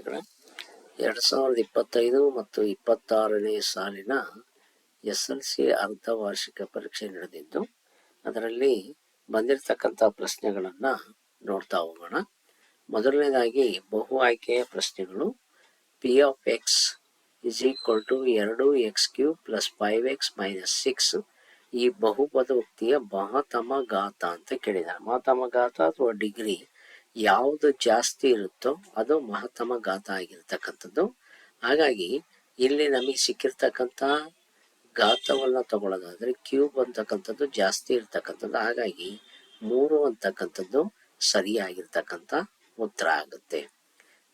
ವಿದ್ಯಾರ್ಥಿಗಳೇ ಎರಡು ಸಾವಿರದ ಇಪ್ಪತ್ತೈದು ಮತ್ತು ಇಪ್ಪತ್ತಾರನೇ ಸಾಲಿನ ಎಸ್ ಎಲ್ ಸಿ ಅರ್ಧ ವಾರ್ಷಿಕ ಪರೀಕ್ಷೆ ನಡೆದಿದ್ದು, ಅದರಲ್ಲಿ ಬಂದಿರತಕ್ಕಂಥ ಪ್ರಶ್ನೆಗಳನ್ನು ನೋಡ್ತಾ ಹೋಗೋಣ. ಮೊದಲನೇದಾಗಿ, ಬಹು ಆಯ್ಕೆಯ ಪ್ರಶ್ನೆಗಳು. P of X is equal to ಎರಡು X cube plus five X minus six ಈ ಬಹುಪದೋಕ್ತಿಯ ಮಹತಮ ಘಾತ ಅಂತ ಕೇಳಿದ್ದಾರೆ. ಮಹತಮ ಘಾತ ಅಥವಾ ಡಿಗ್ರಿ ಯಾವುದು ಜಾಸ್ತಿ ಇರುತ್ತೋ ಅದು ಮಹತ್ತಮ ಗಾತ ಆಗಿರ್ತಕ್ಕಂಥದ್ದು. ಹಾಗಾಗಿ ಇಲ್ಲಿ ನಮಗೆ ಸಿಕ್ಕಿರ್ತಕ್ಕಂಥ ಗಾತವನ್ನ ತಗೊಳ್ಳೋದಾದ್ರೆ ಕ್ಯೂಬ್ ಅಂತಕ್ಕಂಥದ್ದು ಜಾಸ್ತಿ ಇರ್ತಕ್ಕಂಥದ್ದು. ಹಾಗಾಗಿ ಮೂರು ಅಂತಕ್ಕಂಥದ್ದು ಸರಿಯಾಗಿರ್ತಕ್ಕಂಥ ಉತ್ತರ ಆಗುತ್ತೆ.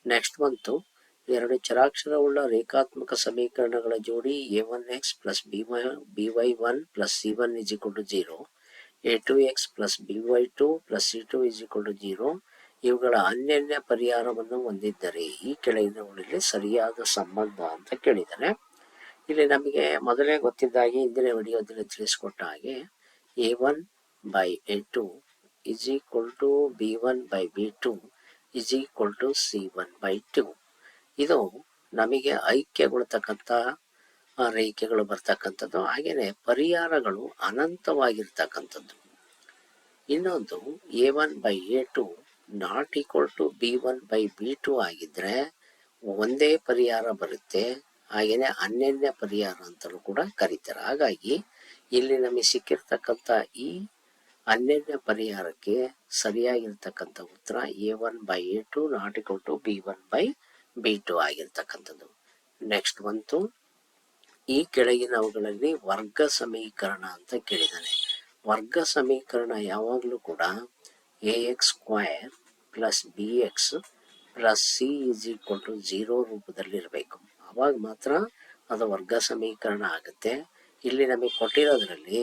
ನೆಕ್ಸ್ಟ್ ಬಂತು. ಎರಡು ಚರಾಕ್ಷರವುಳ್ಳ ರೇಖಾತ್ಮಕ ಸಮೀಕರಣಗಳ ಜೋಡಿ A one X plus B Y B Y one plus C one to zero A two X plus B Y two plus C two to zero ಇವುಗಳ ಅನ್ಯನ್ಯ ಪರಿಹಾರವನ್ನು ಹೊಂದಿದ್ದರೆ ಈ ಕೆಳಗಿನವುಗಳಲ್ಲಿ ಸರಿಯಾದ ಸಂಬಂಧ ಅಂತ ಕೇಳಿದ್ದಾರೆ ಇಲ್ಲಿ ನಮಗೆ ಮೊದಲೇ ಗೊತ್ತಿದ್ದಾಗೆ ಹಿಂದಿನ ವಿಡಿಯೋದಲ್ಲಿ ತಿಳಿಸ್ಕೊಟ್ಟ ಹಾಗೆ A one by A two is equal to B one by B two is equal to C one by two ಇದು ನಮಗೆ ಐಕ್ಯಗೊಳ್ತಕ್ಕಂಥ ರೇಖೆಗಳು ಬರ್ತಕ್ಕಂಥದ್ದು. ಹಾಗೆಯೇ ಪರಿಹಾರಗಳು ಅನಂತವಾಗಿರ್ತಕ್ಕಂಥದ್ದು. ಇನ್ನೊಂದು A one by A two not equal to B one by B two ಆಗಿದ್ರೆ ಒಂದೇ ಪರಿಹಾರ ಬರುತ್ತೆ. ಹಾಗೆಯೇ ಅನ್ಯನ್ಯ ಪರಿಹಾರ ಅಂತಲೂ ಕೂಡ ಕರೀತಾರೆ. ಹಾಗಾಗಿ ಇಲ್ಲಿ ನಮಗೆ ಸಿಕ್ಕಿರ್ತಕ್ಕಂಥ ಈ ಅನ್ಯನ್ಯ ಪರಿಹಾರಕ್ಕೆ ಸರಿಯಾಗಿರ್ತಕ್ಕಂಥ ಉತ್ತರ A one by A two not equal to B one by B two ಆಗಿರ್ತಕ್ಕಂಥದ್ದು. ನೆಕ್ಸ್ಟ್ ಬಂತು. ಈ ಕೆಳಗಿನವುಗಳಲ್ಲಿ ವರ್ಗ ಸಮೀಕರಣ ಅಂತ ಕೇಳಿದ್ದಾನೆ. ವರ್ಗ ಸಮೀಕರಣ ಯಾವಾಗಲೂ ಕೂಡ X square plus B X plus C equal equal to zero ರೂಪದಲ್ಲಿರಬೇಕು. ಅವಾಗ ಮಾತ್ರ ಅದು ವರ್ಗ ಸಮೀಕರಣ ಆಗುತ್ತೆ. ಇಲ್ಲಿ ನಮಗೆ ಕೊಟ್ಟಿರೋದ್ರಲ್ಲಿ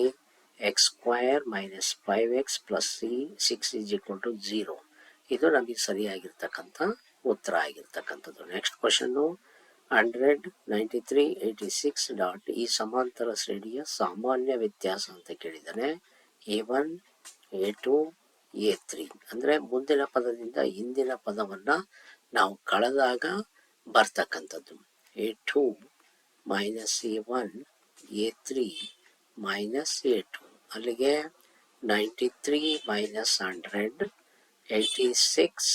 X square minus five X plus C six is equal to zero ಇದು ನಮಗೆ ಸರಿಯಾಗಿರ್ತಕ್ಕಂಥ ಉತ್ತರ ಆಗಿರ್ತಕ್ಕಂಥದ್ದು. Next question hundred ninety three eighty six dot ಈ ಸಮಾಂತರ ಶ್ರೇಣಿಯ ಸಾಮಾನ್ಯ ವ್ಯತ್ಯಾಸ ಅಂತ ಕೇಳಿದರೆ A one A two A three ಅಂದರೆ ಮುಂದಿನ ಪದದಿಂದ ಹಿಂದಿನ ಪದವನ್ನು ನಾವು ಕಳೆದಾಗ ಬರ್ತಕ್ಕಂಥದ್ದು. A two minus A one A three minus A two ಅಲ್ಲಿಗೆ ninety three minus hundred eighty six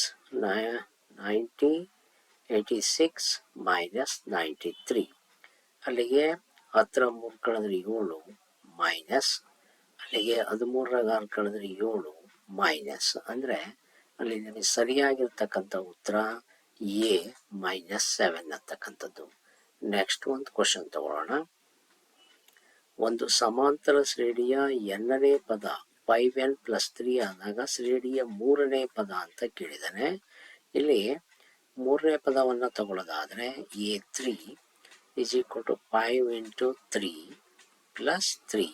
ninety eighty six minus ninety three ಅಲ್ಲಿಗೆ ಹತ್ರ ಮೂರು ಕಳೆದ್ರೆ ಏಳು ಮೈನಸ್ ಅಲ್ಲಿಗೆ ಹದಿಮೂರರಾಗ ಆರು ಕಳೆದ್ರೆ ಏಳು ಮೈನಸ್ ಅಂದರೆ ಅಲ್ಲಿ ನಿಮಗೆ ಸರಿಯಾಗಿರ್ತಕ್ಕಂಥ ಉತ್ತರ ಎ ಮೈನಸ್ ಸೆವೆನ್ ಅಂತಕ್ಕಂಥದ್ದು. ನೆಕ್ಸ್ಟ್ ಒಂದು ಕ್ವಶನ್ ತಗೊಳ್ಳೋಣ. ಒಂದು ಸಮಾಂತರ ಶ್ರೇಣಿಯ ಎರಡನೇ ಪದ ಫೈವ್ ಎನ್ ಪ್ಲಸ್ ತ್ರೀ ಆದಾಗ ಶ್ರೇಣಿಯ ಮೂರನೇ ಪದ ಅಂತ ಕೇಳಿದಾನೆ. ಇಲ್ಲಿ ಮೂರನೇ ಪದವನ್ನು ತಗೊಳ್ಳೋದಾದರೆ A three is equal to five into three plus three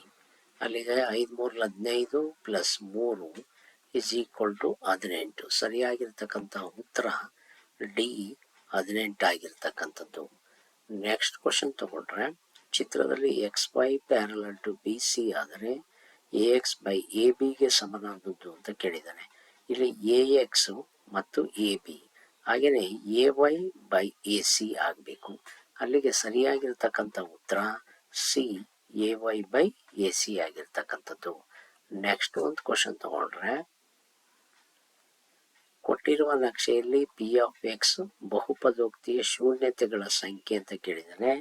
ಅಲ್ಲಿಗೆ ಐದು ಮೂರಲ್ಲಿ ಹದಿನೈದು ಪ್ಲಸ್ ಮೂರು ಇಸ್ ಈಕ್ವಲ್ ಟು ಹದಿನೆಂಟು. ಸರಿಯಾಗಿರ್ತಕ್ಕಂಥ ಉತ್ತರ ಡಿ ಹದಿನೆಂಟಾಗಿರ್ತಕ್ಕಂಥದ್ದು ನೆಕ್ಸ್ಟ್ ಕ್ವಶನ್ ತಗೊಂಡ್ರೆ, ಚಿತ್ರದಲ್ಲಿ X Y parallel to B C ಆದರೆ ಎ ಎಕ್ಸ್ ಬೈ ಎ ಬಿಗೆ ಸಮನಾದದ್ದು ಅಂತ ಕೇಳಿದ್ದಾನೆ. ಇಲ್ಲಿ ಎ ಎಕ್ಸ್ ಮತ್ತು ಎ ಬಿ ಹಾಗೆಯೇ A Y by A C ಆಗಬೇಕು. ಅಲ್ಲಿಗೆ ಸರಿಯಾಗಿರ್ತಕ್ಕಂಥ ಉತ್ತರ C A Y by A C ಆಗಿರ್ತಕ್ಕಂಥದ್ದು. ನೆಕ್ಸ್ಟ್ ಒಂದು ಕ್ವಶನ್ ತಗೊಂಡ್ರೆ ಕೊಟ್ಟಿರುವ ನಕ್ಷೆಯಲ್ಲಿ ಪಿ ಆಫ್ ಎಕ್ಸ್ ಬಹುಪದೋಕ್ತಿಯ ಶೂನ್ಯತೆಗಳ ಸಂಖ್ಯೆ ಅಂತ ಕೇಳಿದರೆ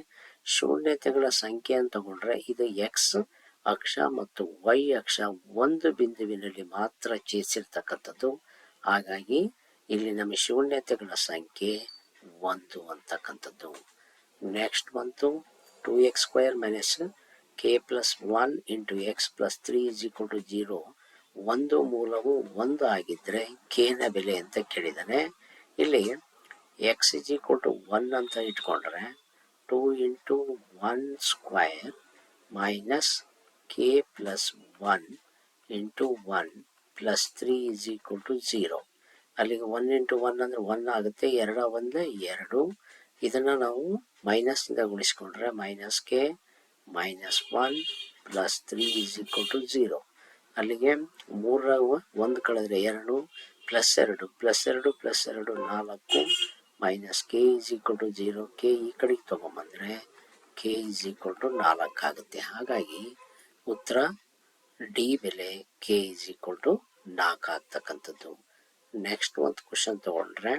ಶೂನ್ಯತೆಗಳ ಸಂಖ್ಯೆ ಅಂತ ತಗೊಂಡ್ರೆ ಇದು ಎಕ್ಸ್ ಅಕ್ಷ ಮತ್ತು ವೈ ಅಕ್ಷ ಒಂದು ಬಿಂದುವಿನಲ್ಲಿ ಮಾತ್ರ ಚೇಸಿರ್ತಕ್ಕಂಥದ್ದು. ಹಾಗಾಗಿ ಇಲ್ಲಿ ನಮ್ಮ ಶೂನ್ಯತೆಗಳ ಸಂಖ್ಯೆ ಒಂದು ಅಂತಕ್ಕಂಥದ್ದು. ನೆಕ್ಸ್ಟ್ ಬಂತು two X square minus K plus one into X plus three is equal to zero ಒಂದು ಮೂಲವು ಒಂದು ಆಗಿದ್ದರೆ ನ ಬೆಲೆ ಅಂತ ಕೇಳಿದ್ದಾನೆ ಇಲ್ಲಿ ಎಕ್ಸ್ ಜಿ ಕೊಟ್ಟು ಒನ್ ಅಂತ ಇಟ್ಕೊಂಡ್ರೆ two into one square minus K plus one into one plus three is equal to zero ಅಲ್ಲಿಗೆ ಒನ್ ಇಂಟು ಒನ್ ಅಂದರೆ ಒನ್ ಆಗುತ್ತೆ, ಎರಡ ಒಂದು ಎರಡು. ಇದನ್ನು ನಾವು ಮೈನಸ್ನಿಂದ ಗುಣಿಸ್ಕೊಂಡ್ರೆ minus K minus one plus three is equal to zero ಅಲ್ಲಿಗೆ ಮೂರ ಒಂದು ಕಳೆದ್ರೆ ಎರಡು ಪ್ಲಸ್ ಎರಡು ಪ್ಲಸ್ ಎರಡು ಪ್ಲಸ್ ಎರಡು, ನಾಲ್ಕು minus K is equal to zero. K ಈ ಕಡೆಗೆ ತೊಗೊಂಬಂದರೆ ಕೆ ಇಸ್ ಈಕ್ವಲ್ ಟು ನಾಲ್ಕು ಆಗುತ್ತೆ. ಹಾಗಾಗಿ ಉತ್ತರ ಡಿ ಬೆಲೆ ಕೆ ಇಸ್ ಈಕ್ವಲ್ ಟು ನಾಲ್ಕು ಆಗ್ತಕ್ಕಂಥದ್ದು. ನೆಕ್ಸ್ಟ್ ಒಂದು ಕ್ವಶನ್ ತಗೊಂಡ್ರೆ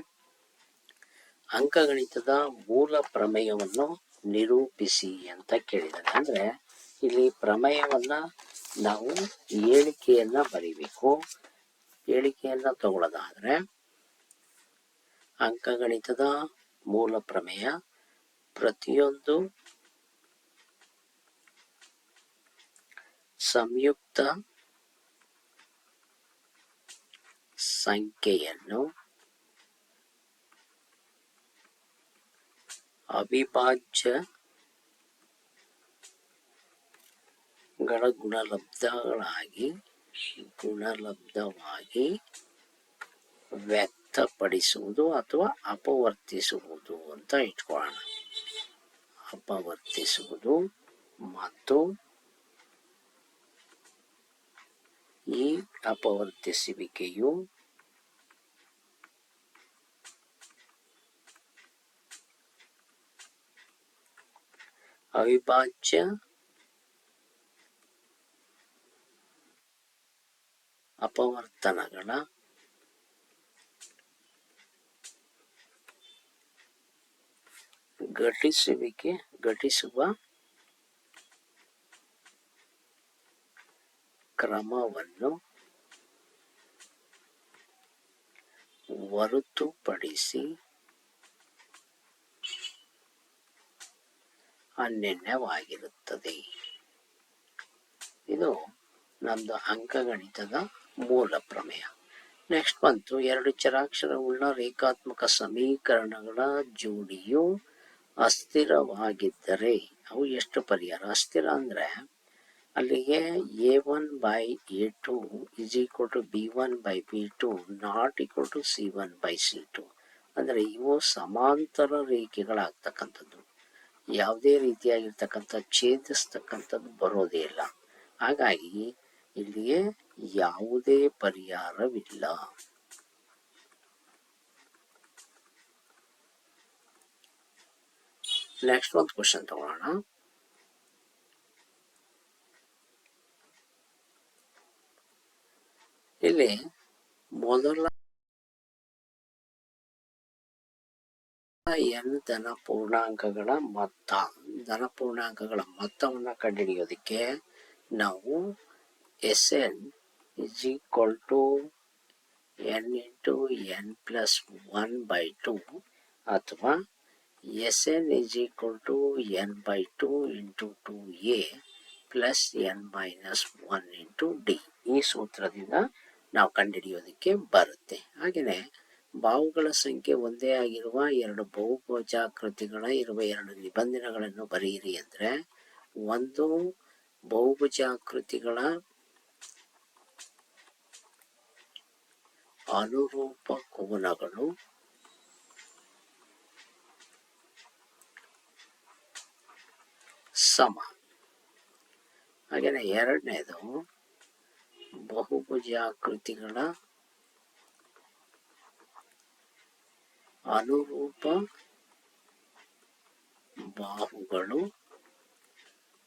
ಅಂಕಗಣಿತದ ಮೂಲ ಪ್ರಮೇಯವನ್ನು ನಿರೂಪಿಸಿ ಅಂತ ಕೇಳಿದ್ದಾರೆ. ಅಂದರೆ ಇಲ್ಲಿ ಪ್ರಮೇಯವನ್ನ ನಾವು ಹೇಳಿಕೆಯನ್ನ ಬರೀಬೇಕು. ಹೇಳಿಕೆಯನ್ನ ತಗೊಳ್ಳೋದಾದ್ರೆ ಅಂಕಗಣಿತದ ಮೂಲ ಪ್ರಮೇಯ ಪ್ರತಿಯೊಂದು ಸಂಯುಕ್ತ ಸಂಖ್ಯೆಯನ್ನು ಅವಿಭಾಜ್ಯ ಗಳ ಗುಣಲಬ್ಧಗಳಾಗಿ ಗುಣಲಬ್ಧವಾಗಿ ವ್ಯಕ್ತಪಡಿಸುವುದು ಅಥವಾ ಅಪವರ್ತಿಸುವುದು ಅಂತ ಇಟ್ಕೊಳ್ಳೋಣ. ಅಪವರ್ತಿಸುವುದು ಮತ್ತು ಈ ಅಪವರ್ತಿಸುವಿಕೆಯು ಅವಿಭಾಜ್ಯ ಅಪವರ್ತನಗಳ ಘಟಿಸುವಿಕೆ ಘಟಿಸುವ ಕ್ರಮವನ್ನು ಹೊರತುಪಡಿಸಿ ಅನ್ಯನ್ಯವಾಗಿರುತ್ತದೆ. ಇದು ನಮ್ದು ಅಂಕಗಣಿತದ ಮೂಲ ಪ್ರಮೇಯ. ನೆಕ್ಸ್ಟ್ ಬಂತು. ಎರಡು ಚರಾಕ್ಷರವುಳ್ಳ ರೇಖಾತ್ಮಕ ಸಮೀಕರಣಗಳ ಜೋಡಿಯು ಅಸ್ಥಿರವಾಗಿದ್ದರೆ ಅವು ಎಷ್ಟು ಪರಿಹಾರ? ಅಸ್ಥಿರ ಅಂದ್ರೆ ಅಲ್ಲಿಗೆ A one by A two is equal to B one by B two not equal to C one by C two. ಅಂದರೆ ಇವು ಸಮಾಂತರ ರೇಖೆಗಳಾಗ್ತಕ್ಕಂಥದ್ದು. ಯಾವುದೇ ರೀತಿಯಾಗಿರ್ತಕ್ಕಂಥ ಛೇದಿಸ್ತಕ್ಕಂಥದ್ದು ಬರೋದೇ ಇಲ್ಲ. ಹಾಗಾಗಿ ಇಲ್ಲಿಗೆ ಯಾವುದೇ ಪರಿಹಾರವಿಲ್ಲ. ನೆಕ್ಸ್ಟ್ ಒಂದು ಕ್ವಶನ್ ತಗೊಳ್ಳೋಣ ಇಲ್ಲಿ ಮೊದಲ ಎನ್ ಧನ ಪೂರ್ಣಾಂಕಗಳ ಮೊತ್ತ, ಧನ ಪೂರ್ಣಾಂಕಗಳ ಮೊತ್ತವನ್ನು ಕಂಡುಹಿಡಿಯೋದಕ್ಕೆ ನಾವು S N is equal to n into n plus one by two ಅಥವಾ S N is equal to N by two into two A plus N minus one into D ಈ ಸೂತ್ರದಿಂದ ನಾವು ಕಂಡುಹಿಡಿಯೋದಕ್ಕೆ ಬರುತ್ತೆ. ಹಾಗೆಯೇ ಬಾವುಗಳ ಸಂಖ್ಯೆ ಒಂದೇ ಆಗಿರುವ ಎರಡು ಬಹುಭುಜಾಕೃತಿಗಳ ಇರುವ ಎರಡು ನಿಬಂಧನೆಗಳನ್ನು ಬರೆಯಿರಿ ಅಂದರೆ ಒಂದು ಬಹುಭುಜಾಕೃತಿಗಳ ಅನುರೂಪ ಕೋನಗಳು ಸಮ ಹಾಗೆಯೇ ಎರಡನೇದು ಬಹುಭುಜಾಕೃತಿಗಳ ಅನುರೂಪ ಬಾಹುಗಳು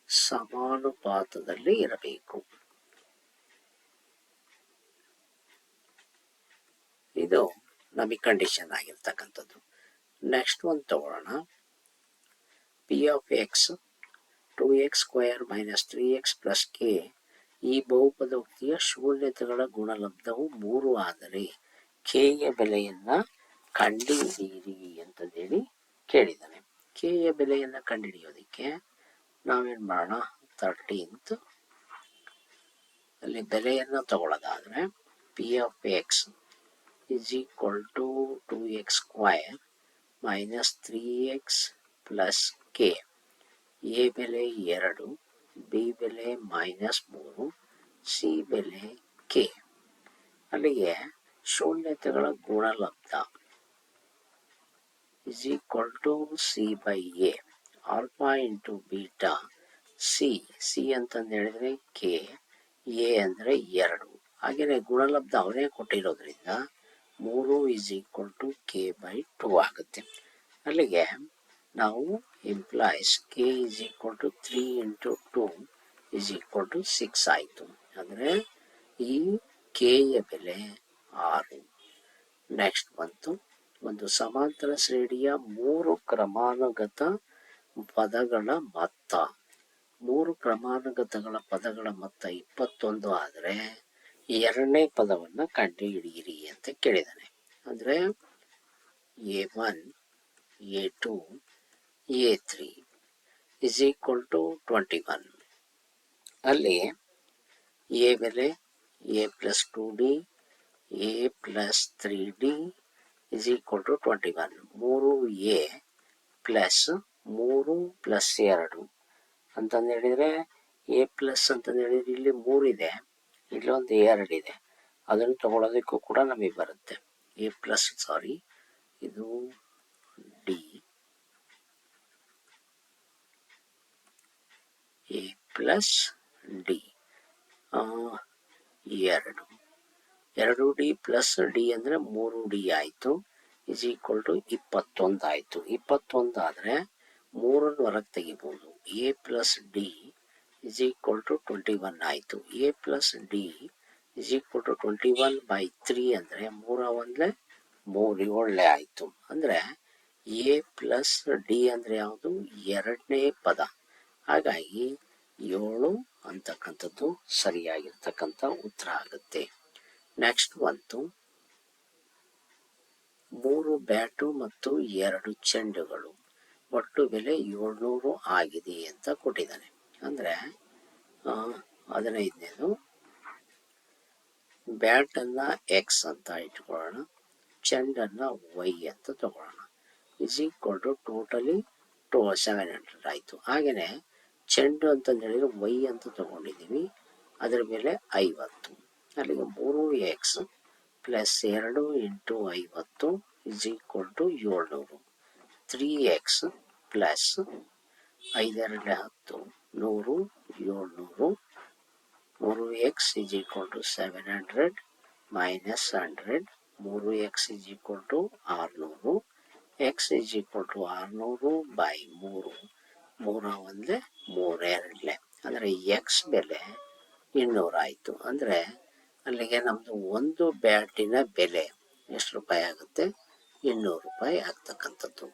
ಸಮಾನುಪಾತದಲ್ಲಿ ಇರಬೇಕು ಇದು ನಮಗೆ ಕಂಡೀಷನ್ ಆಗಿರ್ತಕ್ಕಂಥದ್ದು. ನೆಕ್ಸ್ಟ್ ಒಂದು ತಗೊಳ್ಳೋಣ. P of X two X square minus three X plus K ಈ ಬಹುಪದೋಕ್ತಿಯ ಶೂನ್ಯತೆಗಳ ಗುಣಲಬ್ಧವು ಮೂರು ಆದರೆ ಕೆಯ ಬೆಲೆಯನ್ನ ಕಂಡುಹಿಡಿಯಿರಿ ಅಂತಂದೇಳಿ ಕೇಳಿದ್ದಾನೆ. ಕೆಯ ಬೆಲೆಯನ್ನ ಕಂಡುಹಿಡಿಯೋದಕ್ಕೆ ನಾವೇನ್ ಮಾಡೋಣ? ತರ್ಟೀನ್ತ್ ಅಲ್ಲಿ ಬೆಲೆಯನ್ನ ತಗೊಳ್ಳೋದಾದ್ರೆ P of X is equal to X square minus three X plus K A ಬೆಲೆ ಎರಡು ಬಿ ಬೆಲೆ ಮೈನಸ್ ಮೂರು ಸಿ ಬೆಲೆ ಕೆ ಅಲ್ಲಿಗೆ ಶೂನ್ಯತೆಗಳ ಗುಣಲಬ್ಧ is equal to C by A alpha into beta C C ಅಂತಂದು ಹೇಳಿದ್ರೆ ಕೆ ಎ ಅಂದರೆ ಎರಡು. ಹಾಗೆಯೇ ಗುಣಲಬ್ಧ ಅವರೇ ಕೊಟ್ಟಿರೋದ್ರಿಂದ ಮೂರು is equal to K by two ಆಗುತ್ತೆ. ಅಲ್ಲಿಗೆ ನಾವು implies K is equal to three into two is equal to six ಆಯಿತು. ಅಂದರೆ ಈ ಕೆಯ ಬೆಲೆ ಆರು. ನೆಕ್ಸ್ಟ್ ಬಂತು. ಒಂದು ಸಮಾಂತರ ಶ್ರೇಣಿಯ ಮೂರು ಕ್ರಮಾನುಗತ ಪದಗಳ ಮೊತ್ತ. ಮೂರು ಕ್ರಮಾನುಗತಗಳ ಪದಗಳ ಮೊತ್ತ ಇಪ್ಪತ್ತೊಂದು ಆದರೆ ಎರಡನೇ ಪದವನ್ನು ಕಂಡುಹಿಡಿಯಿರಿ ಅಂತ ಕೇಳಿದ್ದಾನೆ ಅಂದರೆ A one A two A three is equal to twenty one ಅಲ್ಲಿ ಎ ಬೆಲೆ A plus two D A plus three D is equal to twenty one ಮೂರು ಎ ಪ್ಲಸ್ ಮೂರು ಪ್ಲಸ್ ಎರಡು ಅಂತಂದು ಹೇಳಿದರೆ ಎ ಪ್ಲಸ್ ಅಂತಂದು ಹೇಳಿದರೆ ಇಲ್ಲಿ ಮೂರಿದೆ ಇಲ್ಲೊಂದು ಎರಡಿದೆ ಅದನ್ನು ತಗೊಳ್ಳೋದಕ್ಕೂ ಕೂಡ ನಮಗೆ ಬರುತ್ತೆ. A plus, sorry. ಇದು ಡಿ. A plus, D. ಎರಡು. ಎರಡು ಡಿ ಪ್ಲಸ್ ಡಿ ಅಂದರೆ ಮೂರು ಡಿ ಆಯಿತು. ಇಸ್ ಈಕ್ವಲ್ ಟು ಇಪ್ಪತ್ತೊಂದು ಆಯಿತು. ಇಪ್ಪತ್ತೊಂದು ಆದರೆ ಮೂರನ್ನು ಹೊರಗೆ ತೆಗಿಬೋದು. A plus D is equal to twenty one ಆಯಿತು. A plus D is equal to twenty one by three ಅಂದರೆ ಮೂರ ಒಂದಲೇ ಮೂರು ಏಳನೇ ಆಯಿತು. ಅಂದರೆ ಎ ಪ್ಲಸ್ ಡಿ ಅಂದರೆ ಯಾವುದು? ಎರಡನೇ ಪದ. ಹಾಗಾಗಿ ಏಳು ಅಂತಕ್ಕಂಥದ್ದು ಸರಿಯಾಗಿರ್ತಕ್ಕಂಥ ಉತ್ತರ ಆಗುತ್ತೆ. ನೆಕ್ಸ್ಟ್ ಬಂತು. ಮೂರು ಬ್ಯಾಟು ಮತ್ತು ಎರಡು ಚೆಂಡುಗಳು. ಒಟ್ಟು ಬೆಲೆ ಏಳ್ನೂರು ಆಗಿದೆ ಅಂತ ಕೊಟ್ಟಿದ್ದಾನೆ. ಅಂದರೆ ಹದಿನೈದನೇದು. ಬ್ಯಾಟನ್ನು ಎಕ್ಸ್ ಅಂತ ಇಟ್ಕೊಳ್ಳೋಣ. ಚೆಂಡನ್ನು ವೈ ಅಂತ ತಗೊಳ್ಳೋಣ. Is equal to totally to seven hundred ಆಯಿತು. ಹಾಗೆಯೇ ಚೆಂಡು ಅಂತಂದು ಹೇಳಿದ್ರೆ ವೈ ಅಂತ ತಗೊಂಡಿದ್ದೀವಿ. ಅದರ ಮೇಲೆ ಐವತ್ತು. ಅಲ್ಲಿಗೆ ಮೂರು ಎಕ್ಸ್ ಪ್ಲಸ್ ಎರಡು ಇಂಟು ಐವತ್ತು ಇಸ್ ಈಕ್ವಲ್ ಟು ಏಳ್ನೂರು. ತ್ರೀ ಎಕ್ಸ್ ಪ್ಲಸ್ ಐದೆರಡೇ ಹತ್ತು. ನೂರು ಏಳ್ನೂರು ಮೂರು X is equal to seven hundred minus hundred ಮೂರು ಎಕ್ಸ್ ಇಸ್ ಈಕ್ವಲ್ ಟು ಆರುನೂರು ಎಕ್ಸ್ ಇಸ್ ಈಕ್ವಲ್ ಟು ಆರುನೂರು ಬೈ ಮೂರು. ಮೂರ ಒಂದೇ ಮೂರೆರಡಲೆ ಅಂದರೆ ಎಕ್ಸ್ ಬೆಲೆ ಇನ್ನೂರಾಯಿತು ಅಂದರೆ ಅಲ್ಲಿಗೆ ನಮ್ಮದು ಒಂದು ಬ್ಯಾಟಿನ ಬೆಲೆ ಎಷ್ಟು ರೂಪಾಯಿ ಆಗುತ್ತೆ? ಇನ್ನೂರು ರೂಪಾಯಿ ಆಗ್ತಕ್ಕಂಥದ್ದು.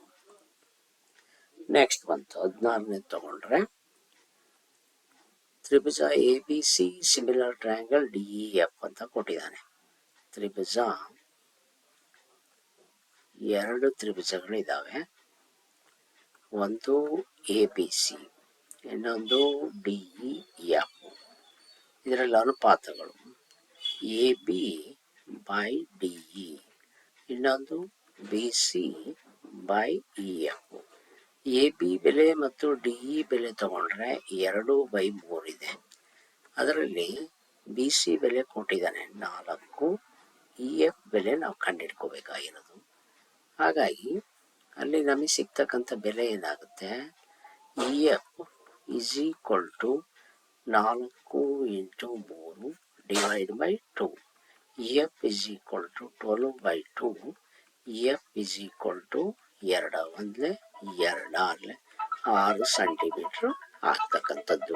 ನೆಕ್ಸ್ಟ್ ಬಂತು. ಹದಿನಾರನೇ ತಗೊಂಡ್ರೆ ತ್ರಿಭುಜ A B C similar triangle D E F ಅಂತ ಕೊಟ್ಟಿದ್ದಾನೆ. ತ್ರಿಭುಜ ಎರಡು ತ್ರಿಭುಜಗಳಿದ್ದಾವೆ. ಒಂದು ಎ ಬಿ ಸಿ ಇನ್ನೊಂದು ಡಿ ಇ ಎಫ್ ಇದರಲ್ಲಿ ಅನುಪಾತಗಳು A B by D E ಇನ್ನೊಂದು B C by E F A B ಬೆಲೆ ಮತ್ತು ಡಿ ಇ ಬೆಲೆ ತಗೊಂಡ್ರೆ ಎರಡು ಬೈ ಇದೆ. ಅದರಲ್ಲಿ ಬಿ ಸಿ ಬೆಲೆ ಕೊಟ್ಟಿದ್ದಾನೆ. ನಾಲ್ಕು. ಇ ಎಫ್ ಬೆಲೆ ನಾವು ಕಂಡಿಡ್ಕೋಬೇಕಾಗಿರೋದು. ಹಾಗಾಗಿ ಅಲ್ಲಿ ನಮಗೆ ಸಿಗ್ತಕ್ಕಂಥ ಬೆಲೆ ಏನಾಗುತ್ತೆ? E F is equal to ನಾಲ್ಕು ಇಂಟು ಮೂರು divide by two E F is equal to twelve by two E F is equal to ಎರಡು ಒಂದ್ಲೆ ಎರಡು ಆರ್ಲೆ ಆರು ಸೆಂಟಿಮೀಟ್ರ್ ಆಗ್ತಕ್ಕಂಥದ್ದು.